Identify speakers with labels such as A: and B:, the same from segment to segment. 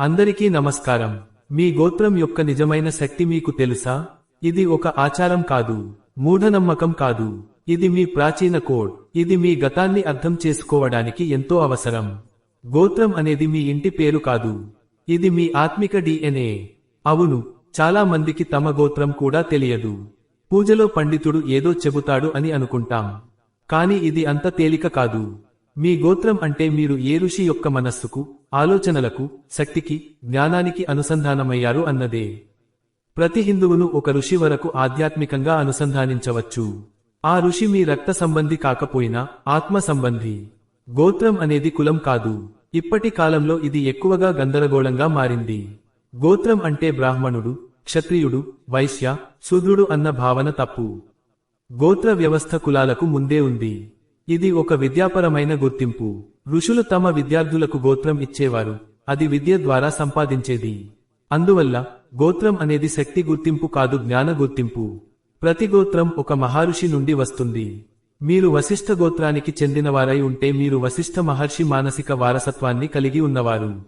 A: అందరికీ నమస్కారం. మీ గోత్రం యొక్క నిజమైన శక్తి మీకు తెలుసా? ఇది ఒక ఆచారం కాదు మూఢనమ్మకం కాదు. ఇది మీ ప్రాచీన కోడ్ ఇది మీ గతాన్ని అర్థం చేసుకోవడానికి ఎంతో అవసరం. గోత్రం అనేది మీ ఇంటి పేరు కాదు. ఇది మీ ఆత్మిక డిఎన్ఏ అవును చాలా మందికి తమ గోత్రం కూడా తెలియదు. పూజలో పండితుడు ఏదో చెబుతాడు అని అనుకుంటాం. కాని ఇది అంత తేలిక కాదు. మీ గోత్రం అంటే మీరు ఏ ఋషి యొక్క మనస్సుకు ఆలోచనలకు శక్తికి జ్ఞానానికి అనుసంధానమయ్యారు అన్నదే. ప్రతి హిందువును ఒక ఋషి వరకు ఆధ్యాత్మికంగా అనుసంధానించవచ్చు. ఆ ఋషి మీ రక్త సంబంధి కాకపోయినా ఆత్మ సంబంధి. గోత్రం అనేది కులం కాదు. ఇప్పటి కాలంలో ఇది ఎక్కువగా గందరగోళంగా మారింది. గోత్రం అంటే బ్రాహ్మణుడు క్షత్రియుడు వైశ్య శూద్రుడు అన్న భావన తప్పు. గోత్ర వ్యవస్థ కులాలకు ముందే ఉంది. ఇది ఒక విద్యాపరమైన గుర్తింపు. ఋషులు తమ విద్యార్థులకు గోత్రం ఇచ్చేవారు. అది విద్య ద్వారా సంపాదించేది. అందువల్ల గోత్రం అనేది శక్తి గుర్తింపు కాదు జ్ఞాన గుర్తింపు. ప్రతి గోత్రం ఒక మహర్షి నుండి వస్తుంది. మీరు వశిష్ఠ గోత్రానికి చెందినవారై ఉంటే మీరు వశిష్ఠ మహర్షి మానసిక వారసత్వాన్ని కలిగి ఉన్నవారు.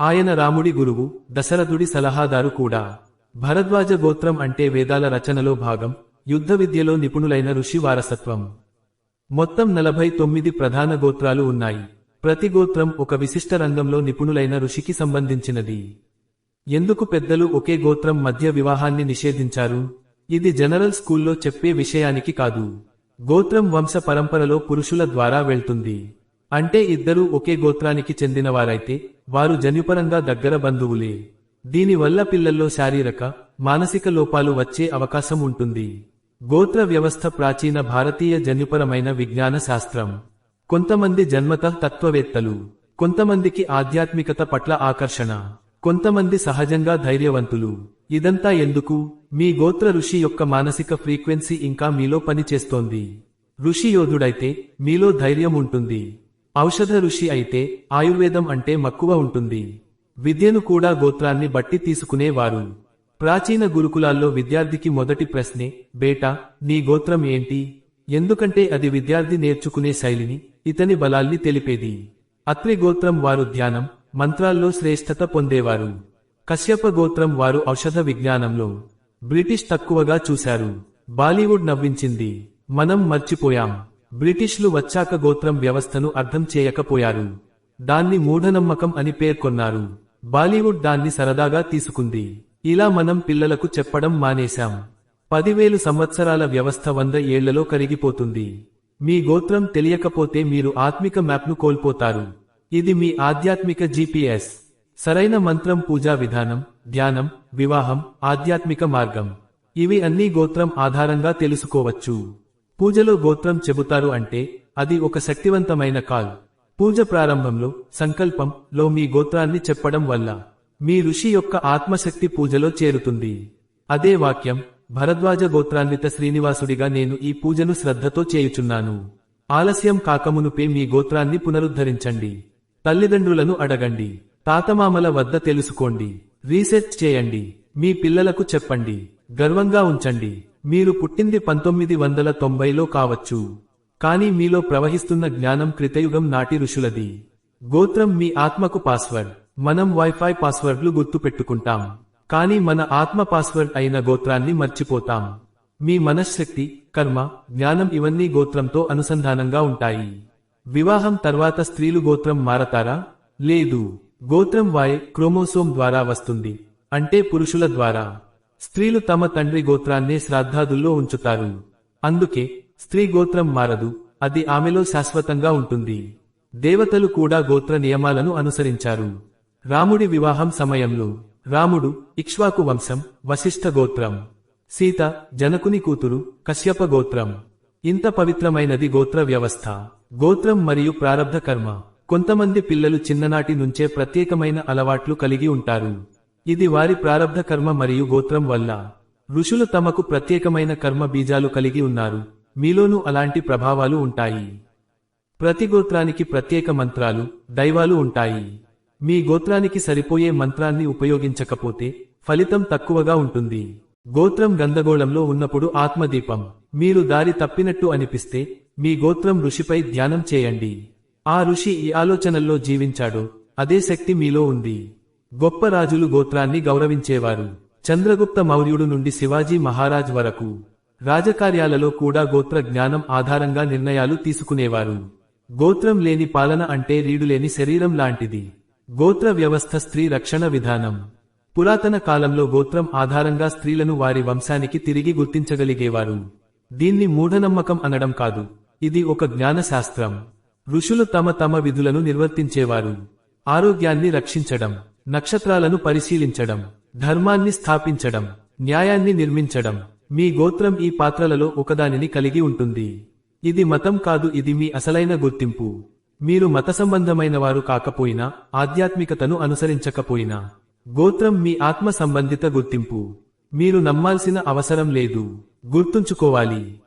A: ఆయన రాముడి గురువు దశరథుడి సలహాదారు కూడా. భరద్వాజ గోత్రం అంటే వేదాల రచనలో భాగం యుద్ధ విద్యలో నిపుణులైన ఋషి వారసత్వం. మొత్తం నలభై తొమ్మిది ప్రధాన గోత్రాలు ఉన్నాయి. ప్రతి గోత్రం ఒక విశిష్ట రంగంలో నిపుణులైన ఋషికి సంబంధించినది. ఎందుకు పెద్దలు ఒకే గోత్రం మధ్య వివాహాన్ని నిషేధించారు? ఇది జనరల్ స్కూల్లో చెప్పే విషయానికి కాదు. గోత్రం వంశ పరంపరలో పురుషుల ద్వారా వెళ్తుంది. అంటే ఇద్దరూ ఒకే గోత్రానికి చెందినవారైతే వారు జన్యుపరంగా దగ్గర బంధువులే. దీనివల్ల పిల్లల్లో శారీరక మానసిక లోపాలు వచ్చే అవకాశం ఉంటుంది. గోత్ర వ్యవస్థ ప్రాచీన భారతీయ జన్యుపరమైన విజ్ఞాన శాస్త్రం. కొంతమంది జన్మత తత్వవేత్తలు. కొంతమందికి ఆధ్యాత్మికత పట్ల ఆకర్షణ. కొంతమంది సహజంగా ధైర్యవంతులు. ఇదంతా ఎందుకు? మీ గోత్ర ఋషి యొక్క మానసిక ఫ్రీక్వెన్సీ ఇంకా మీలో పనిచేస్తోంది. ఋషి యోధుడైతే మీలో ధైర్యం ఉంటుంది. ఔషధ ఋషి అయితే ఆయుర్వేదం అంటే మక్కువ ఉంటుంది. విద్యను కూడా గోత్రాన్ని బట్టి తీసుకునేవారు. ప్రాచీన గురుకులాల్లో విద్యార్థికి మొదటి ప్రశ్నే బేటా నీ గోత్రం ఏంటి? ఎందుకంటే అది విద్యార్థి నేర్చుకునే శైలిని ఇతని బలాల్ని తెలిపేది. అత్రి గోత్రం వారు ధ్యానం మంత్రాల్లో శ్రేష్ఠత పొందేవారు. కశ్యప గోత్రం వారు ఔషధ విజ్ఞానంలో. బ్రిటిష్ తక్కువగా చూశారు. బాలీవుడ్ నవ్వించింది. మనం మర్చిపోయాం. బ్రిటిష్లు వచ్చాక గోత్రం వ్యవస్థను అర్థం చేయకపోయారు. దాన్ని మూఢనమ్మకం అని పేర్కొన్నారు. బాలీవుడ్ దాన్ని సరదాగా తీసుకుంది. ఇలా మనం పిల్లలకు చెప్పడం మానేశాం. పదివేలు సంవత్సరాల వ్యవస్థ వంద ఏళ్ళలో కరిగిపోతుంది. మీ గోత్రం తెలియకపోతే మీరు ఆత్మిక మ్యాప్ను కోల్పోతారు. ఇది మీ ఆధ్యాత్మిక జీపీఎస్. సరైన మంత్రం పూజా విధానం ధ్యానం వివాహం ఆధ్యాత్మిక మార్గం. ఇవి అన్ని గోత్రం ఆధారంగా తెలుసుకోవచ్చు. పూజలో గోత్రం చెబుతారు అంటే అది ఒక శక్తివంతమైన కాల్. పూజ ప్రారంభంలో సంకల్పం లో మీ గోత్రాన్ని చెప్పడం వల్ల. మీ ఋషి యొక్క ఆత్మశక్తి పూజలో చేరుతుంది. అదే వాక్యం భరద్వాజ గోత్రాన్విత శ్రీనివాసుడిగా నేను ఈ పూజను శ్రద్ధతో చేయుచున్నాను. ఆలస్యం కాకమునుపే మీ గోత్రాన్ని పునరుద్ధరించండి. తల్లిదండ్రులను అడగండి. తాతమామల వద్ద తెలుసుకోండి. రీసెర్చ్ చేయండి. మీ పిల్లలకు చెప్పండి. గర్వంగా ఉంచండి. మీరు పుట్టింది పంతొమ్మిది వందల తొంభైలో కావచ్చు. కానీ మీలో ప్రవహిస్తున్న జ్ఞానం కృతయుగం నాటి ఋషులది. గోత్రం మీ ఆత్మకు పాస్వర్డ్. మనం వైఫై పాస్వర్డ్లు గుర్తుపెట్టుకుంటాం. కానీ మన ఆత్మ పాస్వర్డ్ అయిన గోత్రాన్ని మర్చిపోతాం. మీ మనశ్శక్తి కర్మ జ్ఞానం ఇవన్నీ గోత్రంతో అనుసంధానంగా ఉంటాయి. వివాహం తర్వాత స్త్రీలు గోత్రం మారతారా? లేదు. గోత్రం వాయ్ క్రోమోసోమ్ ద్వారా వస్తుంది. అంటే పురుషుల ద్వారా. స్త్రీలు తమ తండ్రి గోత్రాన్నే శ్రాద్ధాదుల్లో ఉంచుతారు. అందుకే స్త్రీ గోత్రం మారదు అది ఆమెలో శాశ్వతంగా ఉంటుంది. దేవతలు కూడా గోత్ర నియమాలను అనుసరించారు. రాముడి వివాహం సమయంలో రాముడు ఇక్ష్వాకు వంశం వశిష్ఠ గోత్రం. సీత జనకుని కూతురు కశ్యప గోత్రం. ఇంత పవిత్రమైనది గోత్ర వ్యవస్థ. గోత్రం మరియు ప్రారబ్ధ కర్మ. కొంతమంది పిల్లలు చిన్ననాటి నుంచే ప్రత్యేకమైన అలవాట్లు కలిగి ఉంటారు. ఇది వారి ప్రారబ్ధ కర్మ మరియు గోత్రం వల్ల. ఋషులు తమకు ప్రత్యేకమైన కర్మ బీజాలు కలిగి ఉన్నారు. మీలోనూ అలాంటి ప్రభావాలు ఉంటాయి. ప్రతి గోత్రానికి ప్రత్యేక మంత్రాలు దైవాలు ఉంటాయి. మీ గోత్రానికి సరిపోయే మంత్రాన్ని ఉపయోగించకపోతే ఫలితం తక్కువగా ఉంటుంది. గోత్రం గందగోళంలో ఉన్నప్పుడు ఆత్మదీపం. మీరు దారి తప్పినట్టు అనిపిస్తే మీ గోత్రం ఋషిపై ధ్యానం చేయండి. ఆ ఋషి ఈ ఆలోచనల్లో జీవించాడో. అదే శక్తి మీలో ఉంది. గొప్ప రాజులు గోత్రాన్ని గౌరవించేవారు. చంద్రగుప్త మౌర్యుడు నుండి శివాజీ మహారాజ్ వరకు. రాజకార్యాలలో కూడా గోత్ర జ్ఞానం ఆధారంగా నిర్ణయాలు తీసుకునేవారు. గోత్రం లేని పాలన అంటే రీడులేని శరీరం లాంటిది. గోత్ర వ్యవస్థ స్త్రీ రక్షణ విధానం. పురాతన కాలంలో గోత్రం ఆధారంగా స్త్రీలను వారి వంశానికి తిరిగి గుర్తించగలిగేవారు. దీన్ని మూఢనమ్మకం అనడం కాదు. ఇది ఒక జ్ఞానశాస్త్రం. ఋషులు తమ తమ విధులను నిర్వర్తించేవారు. ఆరోగ్యాన్ని రక్షించడం నక్షత్రాలను పరిశీలించడం ధర్మాన్ని స్థాపించడం న్యాయాన్ని నిర్మించడం. మీ గోత్రం ఈ పాత్రలలో ఒకదానిని కలిగి ఉంటుంది. ఇది మతం కాదు ఇది మీ అసలైన గుర్తింపు. మీరు మత సంబంధమైన వారు కాకపోయినా ఆధ్యాత్మికతను అనుసరించకపోయినా. గోత్రం మీ ఆత్మ సంబంధిత గుర్తింపు. మీరు నమ్మాల్సిన అవసరం లేదు. గుర్తుంచుకోవాలి.